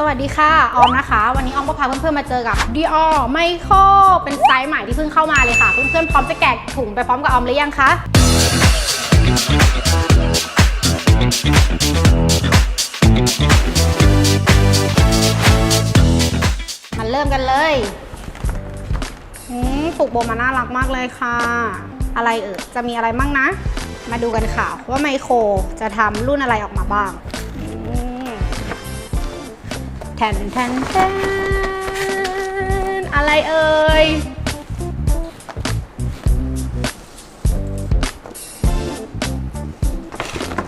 สวัสดีค่ะออมนะคะ วันนี้ออมก็พาเพื่อนๆมาเจอกับ Dior Michael เป็นไซส์ใหม่ที่เพิ่งเข้ามาเลยค่ะ เพื่อนๆพร้อมจะแกะถุงไปพร้อมกับออมหรือยังคะมาเริ่มกันเลยอืมผูกโบมาน่ารักมากเลยค่ะ อะไรเอ่ยจะมีอะไรบ้างนะ มาดูกันค่ะว่าไมโครจะทำรุ่นอะไรออกมาบ้าง แทนแทนแทนอะไรเอ่ย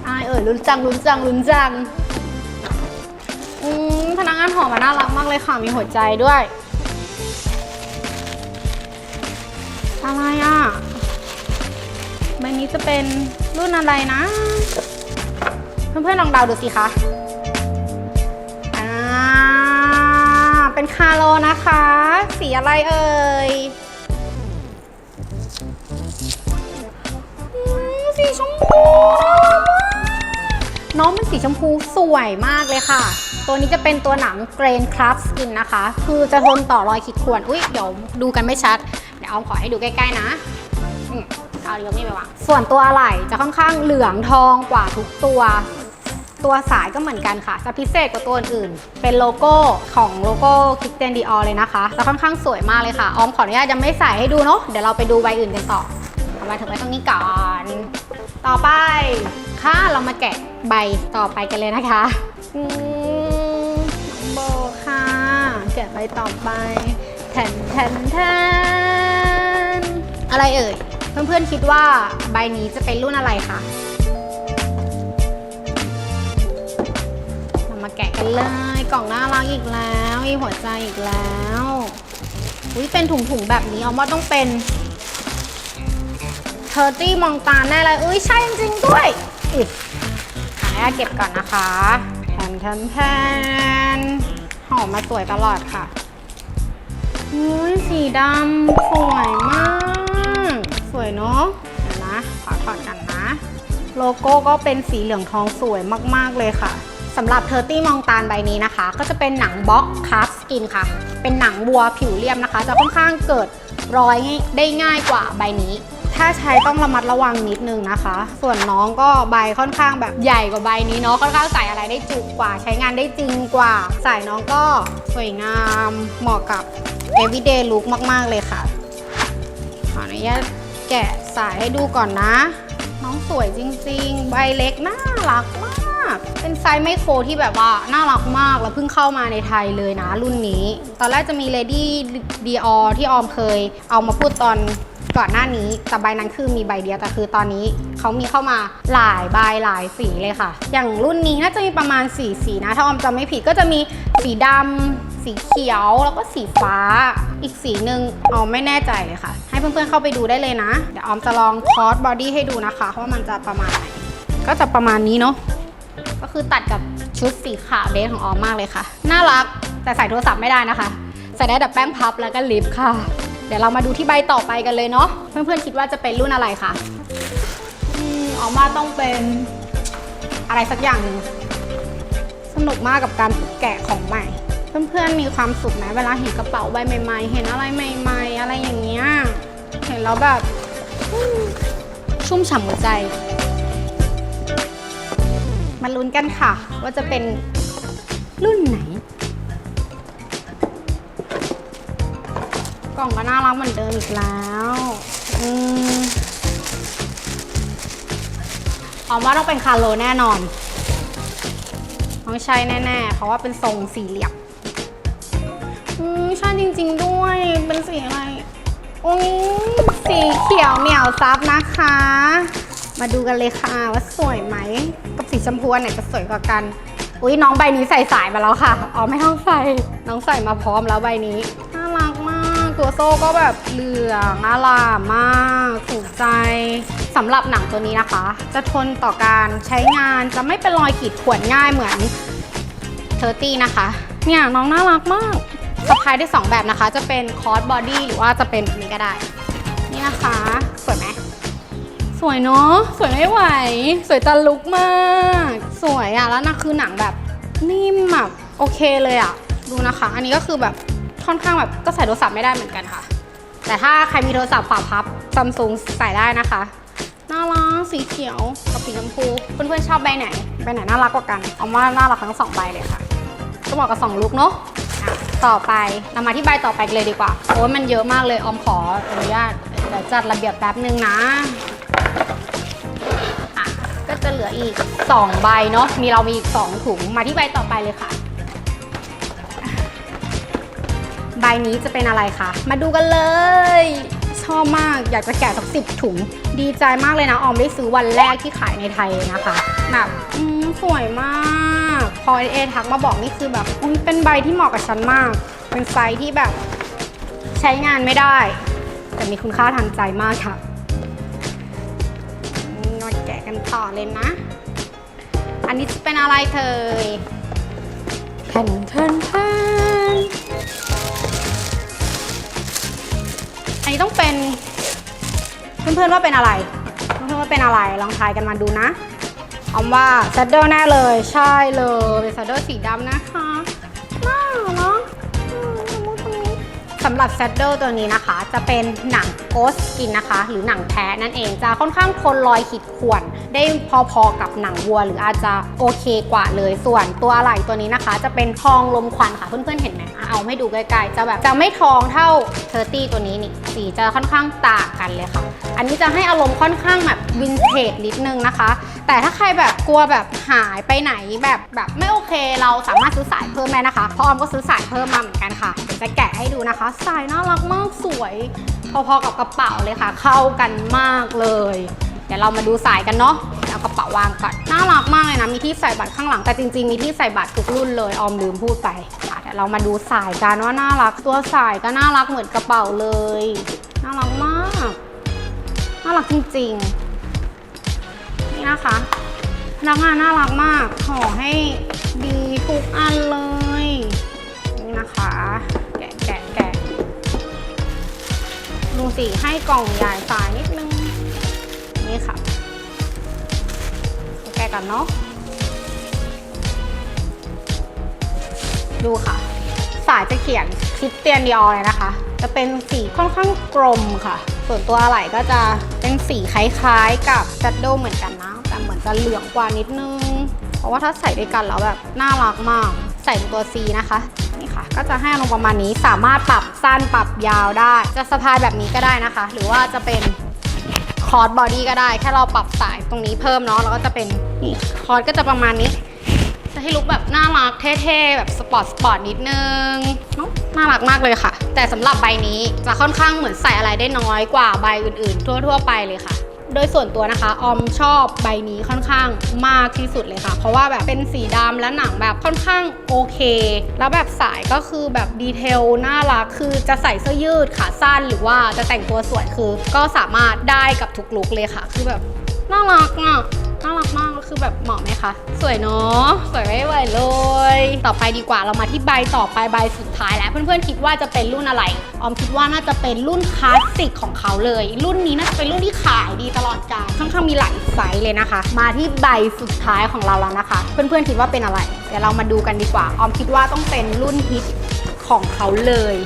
อะไรเอ่ยลุ้นจังลุ้นจังลุ้นจังอืมพนักงานหอมาน่ารักมากเลยค่ะ มีหัวใจด้วย อะไรอะใบนี้จะเป็นรุ่นอะไรนะ เพื่อนๆลองเดาดูสิคะ เป็นคาร์โลนะคะ สีอะไรเอ่ยสีชมพูสวยมากน้องเป็นสีชมพูสวยมากเลยค่ะ ตัวนี้จะเป็นตัวหนังเกรนคราฟสกินนะคะ คือจะทนต่อรอยขีดข่วน อุ้ยเดี๋ยวดูกันไม่ชัด เดี๋ยวเอาขอให้ดูใกล้ๆนะอืมเอาเดี๋ยวนี่ไปวางส่วนตัวอะไหล่จะค่อนข้างเหลืองทองกว่าทุกตัว ตัวสายก็เหมือนกันค่ะ จะพิเศษกว่าตัวอื่น เป็นโลโก้ของโลโก้คิกเตนดีออเลยนะคะจะค่อนข้างสวยมากเลยค่ะ ออมขออนุญาตยังไม่ใส่ให้ดูเนาะ เดี๋ยวเราไปดูใบอื่นกันต่อ เอามาถึงไว้ตรงนี้ก่อน ต่อไปค่ะเรามาแกะใบต่อไปกันเลยนะคะโบค่ะแกะใบต่อไปแทนแทนแทนอะไรเอ่ย เพื่อนๆคิดว่าใบนี้จะเป็นรุ่นอะไรคะ แกะกันเลย กล่องน่ารักอีกแล้วมีหัวใจอีกแล้วอุ้ยเป็นถุงๆแบบนี้เอาว่าต้องเป็นเทอร์ตี้มองตาแน่เลยอุ้ยใช่จริงๆด้วยอุ๊ยขอาตเก็บก่อนนะคะแทนแทนแทนหอมมาสวยตลอดค่ะอุ้ยสีดำสวยมาก สวยเนาะเดี๋ยวนะขอถอดกันนะ โลโก้ก็เป็นสีเหลืองทองสวยมากๆเลยค่ะ สำหรับเทอร์ตี้มองตาลใบนี้นะคะ ก็จะเป็นหนังบล็อกคาร์ฟสกินค่ะ เป็นหนังวัวผิวเรียบนะคะ จะค่อนข้างเกิดรอยได้ง่ายกว่าใบนี้ ถ้าใช้ต้องระมัดระวังนิดนึงนะคะ ส่วนน้องก็ใบค่อนข้างแบบใหญ่กว่าใบนี้เนาะค่อนข้างใส่อะไรได้จุกกว่า ใช้งานได้จริงกว่า ใส่น้องก็สวยงามเหมาะกับ everyday look มาก ๆ เลยค่ะขออนุญาตแกะสายให้ดูก่อนนะ น้องสวยจริง ๆ ใบเล็กน่ารักมาก เป็นไซส์ไมโครที่แบบว่าน่ารักมากแล้วเพิ่งเข้ามาในไทยเลยนะรุ่นนี้ ตอนแรกจะมี Lady Dior ที่ออมเคย เอามาพูดตอนก่อนหน้านี้แต่ใบนั้นคือมีใบเดียวแต่คือตอนนี้เขามีเข้ามาหลายใบหลายสีเลยค่ะ อย่างรุ่นนี้น่าจะมีประมาณ4สีนะ ถ้าออมจำไม่ผิดก็จะมีสีดำสีเขียวแล้วก็สีฟ้า อีกสีหนึ่งออมไม่แน่ใจเลยค่ะ ให้เพื่อนๆเข้าไปดูได้เลยนะ เดี๋ยวออมจะลองคอสบอดี้ให้ดูนะคะว่ามันจะประมาณไหนก็จะประมาณนี้เนาะ ก็คือตัดกับชุดสีขาวเดทของออมมากเลยค่ะ น่ารักแต่ใส่โทรศัพท์ไม่ได้นะคะ ใส่ได้แต่แป้งพับแล้วก็ลิปค่ะ เดี๋ยวเรามาดูที่ใบต่อไปกันเลยเนาะเพื่อนๆคิดว่าจะเป็นรุ่นอะไรคะอืมออมว่าต้องเป็นอะไรสักอย่างนึงสนุกมากกับการแกะของใหม่ เพื่อนๆมีความสุขไหมเวลาเห็นกระเป๋าใบใหม่ ๆ เห็นอะไรใหม่ ๆ อะไรอย่างเงี้ยเห็นแล้วแบบ ชุ่มฉ่ำหัวใจ มาลุ้นกันค่ะ ว่าจะเป็นรุ่นไหน กล่องก็น่ารักเหมือนเดิมอีกแล้วอืมออมว่าต้องเป็นคาร์โลแน่นอนต้องใช่แน่ๆ เพราะว่าเป็นทรงสี่เหลี่ยมอืมใช่จริง ๆ ด้วย เป็นสีอะไรอุ้ยสีเขียวเหนียวซับนะคะ มาดูกันเลยค่ะว่าสวยไหม กับสีชมพูอันไหนจะสวยกว่ากัน อุ้ยน้องใบนี้ใส่สายมาแล้วค่ะ อ๋อไม่ต้องใส่ น้องใส่มาพร้อมแล้วใบนี้ น่ารักมาก ตัวโซ่ก็แบบเหลืองอลามมาก ถูกใจสำหรับหนังตัวนี้นะคะ จะทนต่อการใช้งาน จะไม่เป็นรอยขีดข่วนง่ายเหมือนเทอร์ตี้นะคะ เนี่ยน้องน่ารักมากสะพายได้ 2 แบบนะคะ จะเป็นคอร์สบอดี้หรือว่าจะเป็นแบบนี้ก็ได้ นี่นะคะ สวยไหม สวยเนาะสวยไม่ไหว สวยตะลุกมาก สวยอะแล้วนะคือหนังแบบนิ่มแบบโอเคเลยอะดูนะคะ อันนี้ก็คือแบบค่อนข้างแบบก็ใส่โทรศัพท์ไม่ได้เหมือนกันค่ะ แต่ถ้าใครมีโทรศัพท์ฝาพับซัมซุงใส่ได้นะคะน่ารักสีเขียวกับสีชมพูเพื่อนๆชอบใบไหนใบไหนน่ารักกว่ากันเอาว่าน่ารักทั้งสองใบเลยค่ะก็เหมาะกับสองลุกเนาะต่อไปเรามาที่ใบต่อไปเลยดีกว่าโอ้ยมันเยอะมากเลยออมขออนุญาตเดี๋ยวจัดระเบียบแป๊บนึงนะ จะเหลืออีก 2 ใบเนาะมีเรามีอีก 2 ถุงมาที่ใบต่อไปเลยค่ะ ใบนี้จะเป็นอะไรคะมาดูกันเลยชอบมากอยากจะแกะสักสิบถุง ดีใจมากเลยนะ ออมได้ซื้อวันแรกที่ขายในไทยนะคะแบบอืมสวยมาก พอเอทักมาบอกนี่คือแบบอุ๊ยเป็นใบที่เหมาะกับฉันมาก เป็นไซส์ที่แบบ ใช้งานไม่ได้ แต่มีคุณค่าทางใจมากค่ะ กะกันต่อเลยนะ อันนี้จะเป็นอะไรเธยแผ่นแผ่นแผ่นอันนี้ต้องเป็นเพื่อนๆว่าเป็นอะไรเพื่อนๆว่าเป็นอะไรลองทายกันมาดูนะเอาว่าแซดเดอร์แน่เลยใช่เลยเป็นแซดเดอร์สีดำนะคะน่าเนาะอืมตรงนู้นตรงนี้สำหรับแซดเดอร์ตัวนี้นะคะ จะเป็นหนังโกสกินนะคะ หรือหนังแท้นั่นเองจะค่อนข้างทนรอยขีดข่วน ได้พอๆกับหนังวัว หรืออาจจะโอเคกว่าเลยส่วนตัวอะไหล่ตัวนี้นะคะ จะเป็นทองลมควันค่ะเพื่อนๆเห็นไหมเอาให้ดูใกล้ๆจะแบบจะไม่ทองเท่าเทอร์ตี้ตัวนี้นี่สีจะค่อนข้างต่างกันเลยค่ะ อันนี้จะให้อารมณ์ค่อนข้างแบบวินเทจนิดนึงนะคะ แต่ถ้าใครแบบกลัวแบบหายไปไหนแบบแบบไม่โอเค เราสามารถซื้อสายเพิ่มได้นะคะเพราะออมก็ซื้อสายเพิ่มมาเหมือนกันค่ะจะแกะให้ดูนะคะ สายน่ารักมากสวย พอๆกับกระเป๋าเลยค่ะ เข้ากันมากเลย ดี๋ยวเรามาดูสายกันเนาะเอากระเป๋าวางก่อนน่ารักมากเลยนะมีที่ใส่บัตรข้างหลังแต่จริงๆมีที่ใส่บัตรทุกรุ่นเลยออมลืมพูดไปอะเดี๋ยวเรามาดูสายกันว่าน่ารักตัวสายก็น่ารักเหมือนกระเป๋าเลย น่ารักมาก น่ารักจริงๆนี่นะคะพนักงานน่ารักมากห่อให้ดีทุกอันเลยนี่นะคะ แกะแกะแกะดูสิให้กล่องใหญ่สายนิดนึง นี่ค่ะแกะกันเนาะดูค่ะ สายจะเขียนคริสเตียนดิออเลยนะคะ จะเป็นสีค่อนข้างกลมค่ะ ส่วนตัวอะไหล่ก็จะเป็นสีคล้ายๆกับแซดโดเหมือนกันนะ แต่เหมือนจะเหลืองกว่านิดนึง เพราะว่าถ้าใส่ด้วยกันแล้วแบบน่ารักมาก ใส่เป็นตัว C นะคะนี่ค่ะ ก็จะให้ลงประมาณนี้สามารถปรับสั้นปรับยาวได้ จะสะพายแบบนี้ก็ได้นะคะ หรือว่าจะเป็น คอร์ดบอดี้ก็ได้ แค่เราปรับสายตรงนี้เพิ่มเนาะแล้วก็จะเป็นนี่คอร์ดก็จะประมาณนี้ จะให้ลุคแบบน่ารักเท่ๆ แบบสปอร์ตสปอร์ตนิดนึงเนอะน่ารักมากเลยค่ะ แต่สำหรับใบนี้จะค่อนข้างเหมือนใส่อะไรได้น้อยกว่าใบอื่นๆ ทั่ว ๆ ไปเลยค่ะ โดยส่วนตัวนะคะ ออมชอบใบนี้ค่อนข้างมากที่สุดเลยค่ะ เพราะว่าแบบเป็นสีดำและหนังแบบค่อนข้างโอเค แล้วแบบสายก็คือแบบดีเทลน่ารัก คือจะใส่เสื้อยืดขาสั้น หรือว่าจะแต่งตัวสวยคือ ก็สามารถได้กับทุกลุคเลยค่ะ คือแบบน่ารักอะ น่ารักมากคือแบบเหมาะไหมคะ สวยเนาะสวยไม่ไหวเลย ต่อไปดีกว่าเรามาที่ใบต่อไปใบสุดท้ายแล้วเพื่อนๆคิดว่าจะเป็นรุ่นอะไร ออมคิดว่าน่าจะเป็นรุ่นคลาสสิกของเขาเลย รุ่นนี้น่าจะเป็นรุ่นที่ขายดีตลอดกาลค่อนข้างมีหลายไซส์เลยนะคะ มาที่ใบสุดท้ายของเราแล้วนะคะ เพื่อนๆคิดว่าเป็นอะไร เดี๋ยวเรามาดูกันดีกว่า ออมคิดว่าต้องเป็นรุ่นฮิตของเขาเลย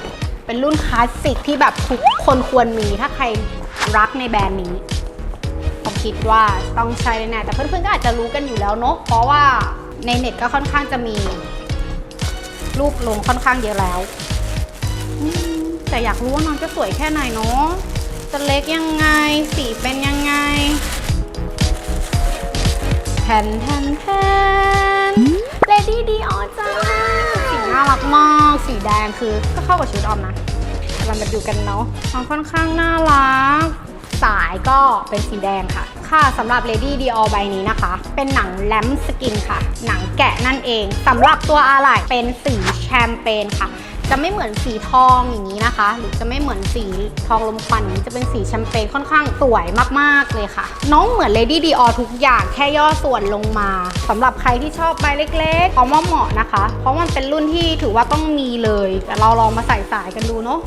เป็นรุ่นคลาสสิกที่แบบทุกคนควรมีถ้าใครรักในแบรนด์นี้ คิดว่าต้องใช้แน่แต่เพื่อนๆก็อาจจะรู้กันอยู่แล้วเนอะเพราะว่าในเน็ตก็ค่อนข้างจะมี รูปลงค่อนข้างเยอะแล้วแต่อยากรู้ว่าน้องจะสวยแค่ไหนเนาะจะเล็กยังไง สีเป็นยังไงแทนแทนแทนเลดี้ดีออจ้าสีน่ารักมาก สีแดงคือก็เข้ากับชุดออมนะเรามาดูกันเนาะมันค่อนข้างน่ารัก สายก็เป็นสีแดงค่ะ ค่ะสำหรับ Lady Dior ใบนี้นะคะ เป็นหนังแลมสกินค่ะ หนังแกะนั่นเองสำหรับตัวอะไหล่เป็นสีแชมเปญค่ะ จะไม่เหมือนสีทองอย่างนี้นะคะ หรือจะไม่เหมือนสีทองลมควันนี้จะเป็นสีแชมเปญค่อนข้างสวยมากๆเลยค่ะ น้องเหมือน Lady Dior ทุกอย่างแค่ย่อส่วนลงมาสำหรับใครที่ชอบใบเล็กๆเอาว่าเหมาะนะคะ เพราะมันเป็นรุ่นที่ถือว่าต้องมีเลยแต่เราลองมาใส่สายกันดูเนาะ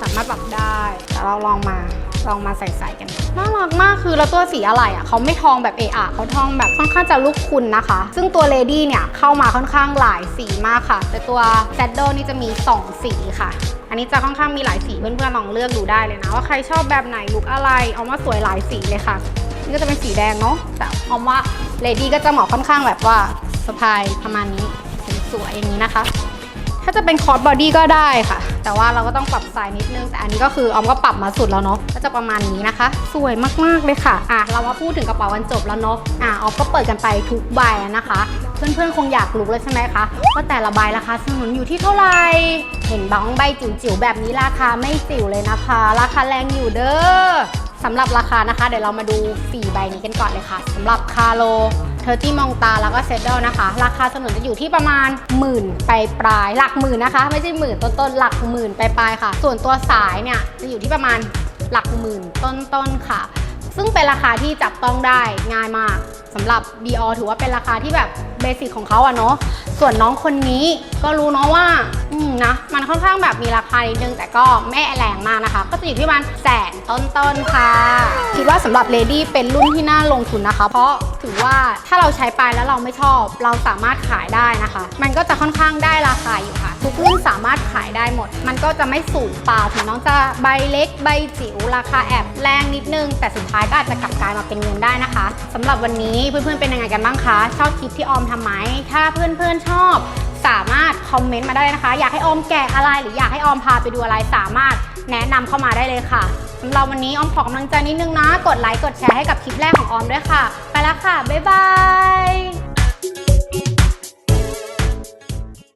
สามารถปรับได้แต่เราลองมา ลองมาใส่ๆกัน น่ารักมากคือแล้วตัวสีอะไรอะเขาไม่ทองแบบเอะอะเขาทองแบบค่อนข้างจะลูกคุณนะคะ ซึ่งตัวเลดี้เนี่ยเข้ามาค่อนข้างหลายสีมากค่ะ แต่ตัวแซดโดนี่จะมี 2 สีค่ะ อันนี้จะค่อนข้างมีหลายสีเพื่อนๆลองเลือกดูได้เลยนะ ว่าใครชอบแบบไหนลุกอะไรเอามาสวยหลายสีเลยค่ะนี่ก็จะเป็นสีแดงเนาะแต่ออมว่าเลดี้ก็จะเหมาะค่อนข้างแบบว่าสะพายประมาณนี้สวยๆอย่างนี้นะคะ ถ้าจะเป็นคอร์สบอดี้ก็ได้ค่ะ แต่ว่าเราก็ต้องปรับไซส์นิดนึง แต่อันนี้ก็คือออมก็ปรับมาสุดแล้วเนาะ ก็จะประมาณนี้นะคะ สวยมากๆเลยค่ะ อะ เรามาพูดถึงกระเป๋าวันจบแล้วเนาะ อะออมก็เปิดกันไปทุกใบนะคะ เพื่อนๆคงอยากรู้เลยใช่ไหมคะ ว่าแต่ละใบราคาสนุนอยู่ที่เท่าไหร่ เห็นบ้องใบจิ๋วๆแบบนี้ราคาไม่จิ๋วเลยนะคะ ราคาแรงอยู่เด้อ สำหรับราคานะคะ เดี๋ยวเรามาดู 4 ใบนี้กันก่อนเลยค่ะสำหรับคาโลเทอร์ตี้มองตาแล้วก็เซดเดิลนะคะ ราคาสนุนจะอยู่ที่ประมาณหมื่นไปปลายหลักหมื่นนะคะ ไม่ใช่หมื่นต้นๆหลักหมื่นไปปลายค่ะ ส่วนตัวสายเนี่ยจะอยู่ที่ประมาณหลักหมื่นต้นๆค่ะ ซึ่งเป็นราคาที่จับต้องได้ง่ายมากสำหรับ Dior ถือว่าเป็นราคาที่แบบเบสิกของเขาอะเนาะส่วนน้องคนนี้ก็รู้เนาะว่า ค่อนข้างแบบมีราคานิดนึง แต่ก็ไม่แรงมากนะคะ ก็จะอยู่ที่ประมาณแสนต้นๆค่ะ คิดว่าสำหรับเลดี้เป็นรุ่นที่น่าลงทุนนะคะ เพราะถือว่าถ้าเราใช้ไปแล้วเราไม่ชอบ เราสามารถขายได้นะคะ มันก็จะค่อนข้างได้ราคาอยู่ค่ะ ทุกรุ่นสามารถขายได้หมด มันก็จะไม่สูงเปล่าถึงน้องจะใบเล็กใบจิ๋วราคาแอบแรงนิดนึง แต่สุดท้ายก็อาจจะกลับกลายมาเป็นเงินได้นะคะสำหรับวันนี้เพื่อนๆเป็นยังไงกันบ้างคะ ชอบคลิปที่ออมทำไหม ถ้าเพื่อนๆชอบ สามารถคอมเมนต์มาได้เลยนะคะ อยากให้ออมแกะอะไรหรืออยากให้ออมพาไปดูอะไรสามารถแนะนำเข้ามาได้เลยค่ะสำหรับวันนี้ออมขอกำลังใจนิดนึงนะ กดไลค์กดแชร์ให้กับคลิปแรกของออมด้วยค่ะ ไปแล้วค่ะ บ๊ายบาย